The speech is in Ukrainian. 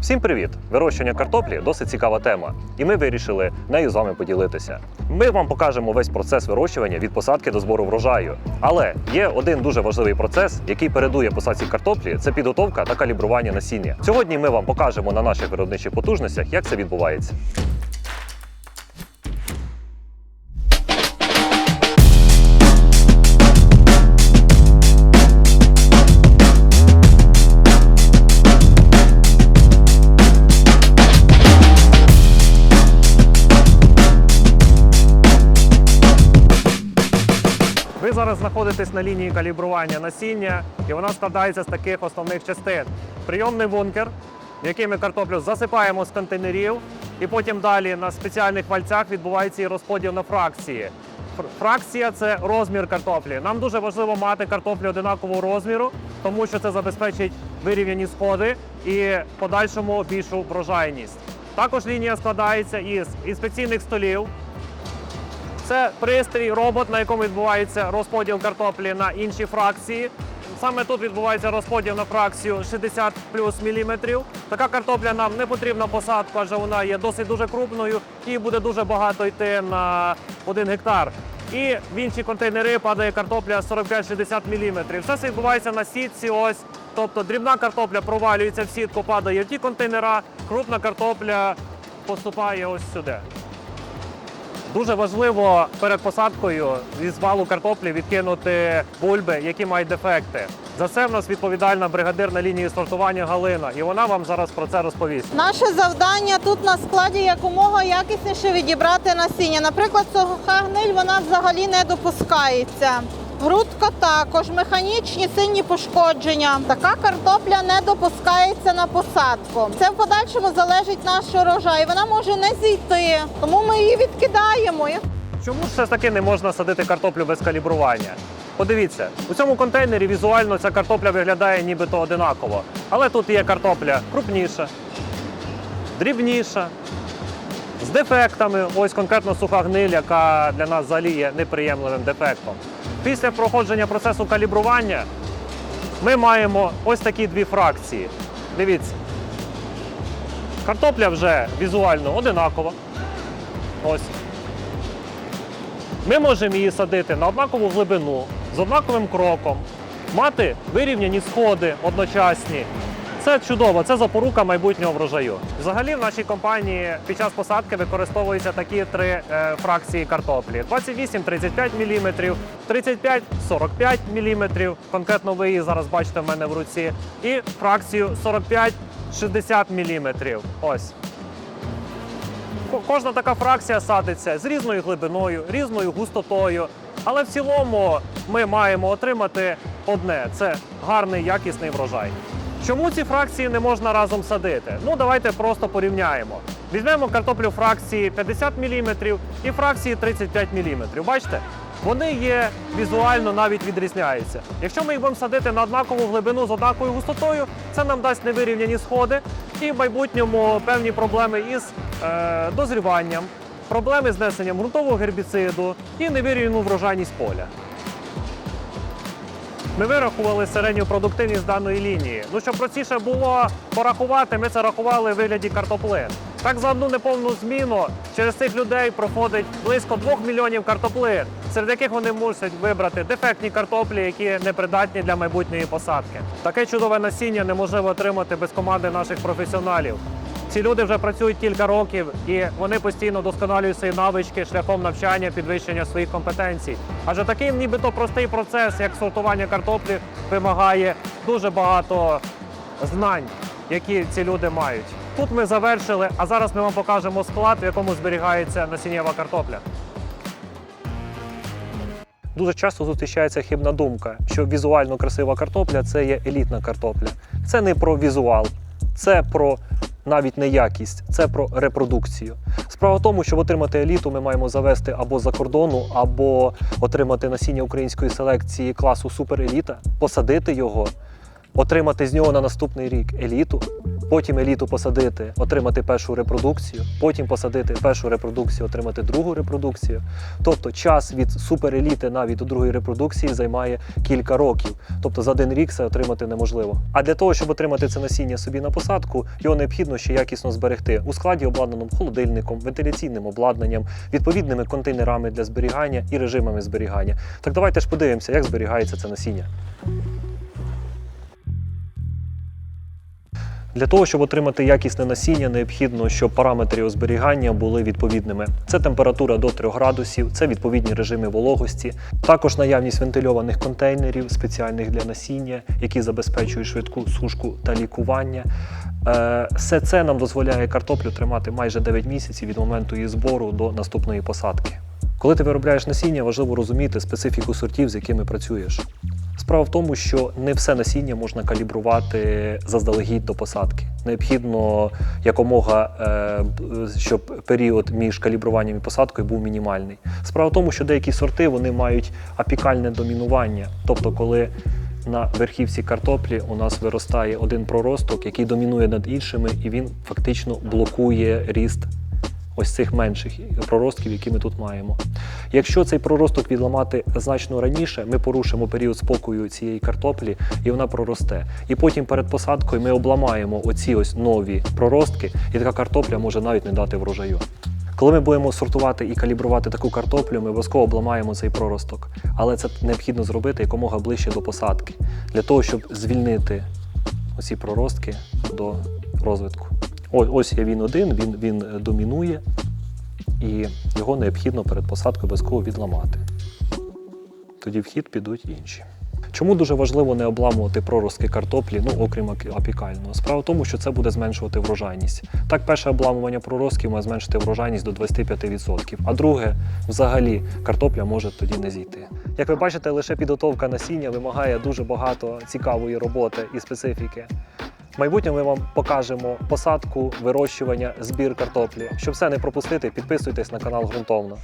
Всім привіт! Вирощування картоплі досить цікава тема, і ми вирішили нею з вами поділитися. Ми вам покажемо весь процес вирощування від посадки до збору врожаю. Але є один дуже важливий процес, який передує посадці картоплі це підготовка та калібрування насіння. Сьогодні ми вам покажемо на наших виробничих потужностях, як це відбувається. Знаходитесь на лінії калібрування насіння, і вона складається з таких основних частин: прийомний бункер, в який ми картоплю засипаємо з контейнерів, і потім далі на спеціальних вальцях відбувається її розподіл на фракції. Фракція це розмір картоплі. Нам дуже важливо мати картоплю одинакового розміру, тому що це забезпечить вирівняні сходи і подальшому більшу врожайність. Також лінія складається із інспекційних столів, це пристрій, робот, на якому відбувається розподіл картоплі на інші фракції. Саме тут відбувається розподіл на фракцію 60 плюс міліметрів. Така картопля нам не потрібна посадку, адже вона є досить дуже крупною і буде дуже багато йти на один гектар. І в інші контейнери падає картопля 45-60 міліметрів. Все це відбувається на сітці. Ось, тобто дрібна картопля провалюється в сітку, падає в ті контейнера, крупна картопля поступає ось сюди. Дуже важливо перед посадкою із валу картоплі відкинути бульби, які мають дефекти. За це в нас відповідальна бригадир на лінії сортування Галина, і вона вам зараз про це розповість. Наше завдання тут на складі якомога якісніше відібрати насіння. Наприклад, суха гниль вона взагалі не допускається. Грудка також, механічні сильні пошкодження. Така картопля не допускається на посадку. Це в подальшому залежить наш урожай. Вона може не зійти, тому ми її відкидаємо. Чому все ж таки не можна садити картоплю без калібрування? Подивіться, у цьому контейнері візуально ця картопля виглядає нібито одинаково. Але тут є картопля крупніша, дрібніша, з дефектами. Ось конкретно суха гниль, яка для нас взагалі є неприємливим дефектом. Після проходження процесу калібрування ми маємо ось такі дві фракції. Дивіться. Картопля вже візуально одинакова. Ось. Ми можемо її садити на однакову глибину, з однаковим кроком, мати вирівняні сходи одночасні. Це чудово, це запорука майбутнього врожаю. Взагалі в нашій компанії під час посадки використовуються такі три е, фракції картоплі: 28-35 мм, 35-45 мм. Конкретно ви її зараз бачите в мене в руці, і фракцію 45-60 мм. Ось. Кожна така фракція садиться з різною глибиною, різною густотою. Але в цілому ми маємо отримати одне це гарний якісний врожай. Чому ці фракції не можна разом садити? Ну давайте просто порівняємо. Візьмемо картоплю фракції 50 мм і фракції 35 мм. Бачите? Вони є візуально навіть відрізняються. Якщо ми їх будемо садити на однакову глибину з однаковою густотою, це нам дасть невирівняні сходи і в майбутньому певні проблеми із е, дозріванням, проблеми з внесенням ґрунтового гербіциду і невирівняну врожайність поля. Ми вирахували середню продуктивність даної лінії. Ну, щоб простіше було порахувати, ми це рахували в вигляді картоплин. Так за одну неповну зміну через цих людей проходить близько 2 мільйонів картоплин, серед яких вони мусять вибрати дефектні картоплі, які непридатні для майбутньої посадки. Таке чудове насіння неможливо отримати без команди наших професіоналів. Ці люди вже працюють кілька років і вони постійно досконалюють свої навички шляхом навчання, підвищення своїх компетенцій. Адже такий нібито простий процес, як сортування картоплі, вимагає дуже багато знань, які ці люди мають. Тут ми завершили, а зараз ми вам покажемо склад, в якому зберігається насіннєва картопля. Дуже часто зустрічається хибна думка, що візуально красива картопля це є елітна картопля. Це не про візуал, це про навіть не якість, це про репродукцію. Справа в тому, щоб отримати еліту, ми маємо завести або за кордону, або отримати насіння української селекції класу супереліта, посадити його, отримати з нього на наступний рік еліту, потім еліту посадити, отримати першу репродукцію, потім посадити першу репродукцію, отримати другу репродукцію. Тобто час від супереліти навіть до другої репродукції займає кілька років. Тобто за один рік це отримати неможливо. А для того, щоб отримати це насіння собі на посадку, його необхідно ще якісно зберегти у складі, обладнаному холодильником, вентиляційним обладнанням, відповідними контейнерами для зберігання і режимами зберігання. Так давайте ж подивимося, як зберігається це насіння. Для того, щоб отримати якісне насіння, необхідно, щоб параметри його зберігання були відповідними. Це температура до 3 градусів, це відповідні режими вологості, також наявність вентильованих контейнерів, спеціальних для насіння, які забезпечують швидку сушку та лікування. Е, Все це нам дозволяє картоплю тримати майже 9 місяців від моменту її збору до наступної посадки. Коли ти виробляєш насіння, важливо розуміти специфіку сортів, з якими працюєш. Справа в тому, що не все насіння можна калібрувати заздалегідь до посадки. Необхідно якомога, е, щоб період між калібруванням і посадкою був мінімальний. Справа в тому, що деякі сорти вони мають апікальне домінування, тобто коли на верхівці картоплі у нас виростає один проросток, який домінує над іншими, і він фактично блокує ріст ось цих менших проростків, які ми тут маємо. Якщо цей проросток відламати значно раніше, ми порушимо період спокою цієї картоплі, і вона проросте. І потім перед посадкою ми обламаємо оці ось нові проростки, і така картопля може навіть не дати врожаю. Коли ми будемо сортувати і калібрувати таку картоплю, ми обов'язково обламаємо цей проросток. Але це необхідно зробити якомога ближче до посадки, для того, щоб звільнити оці проростки до розвитку. Ось, є він один, він, він е, домінує, і його необхідно перед посадкою обов'язково відламати. Тоді в хід підуть інші. Чому дуже важливо не обламувати проростки картоплі, ну окрім апікального? Справа в тому, що це буде зменшувати врожайність. Так, перше обламування проростків має зменшити врожайність до 25%, а друге, взагалі, картопля може тоді не зійти. Як ви бачите, лише підготовка насіння вимагає дуже багато цікавої роботи і специфіки. В майбутньому ми вам покажемо посадку, вирощування, збір картоплі. Щоб все не пропустити, підписуйтесь на канал ґрунтовно.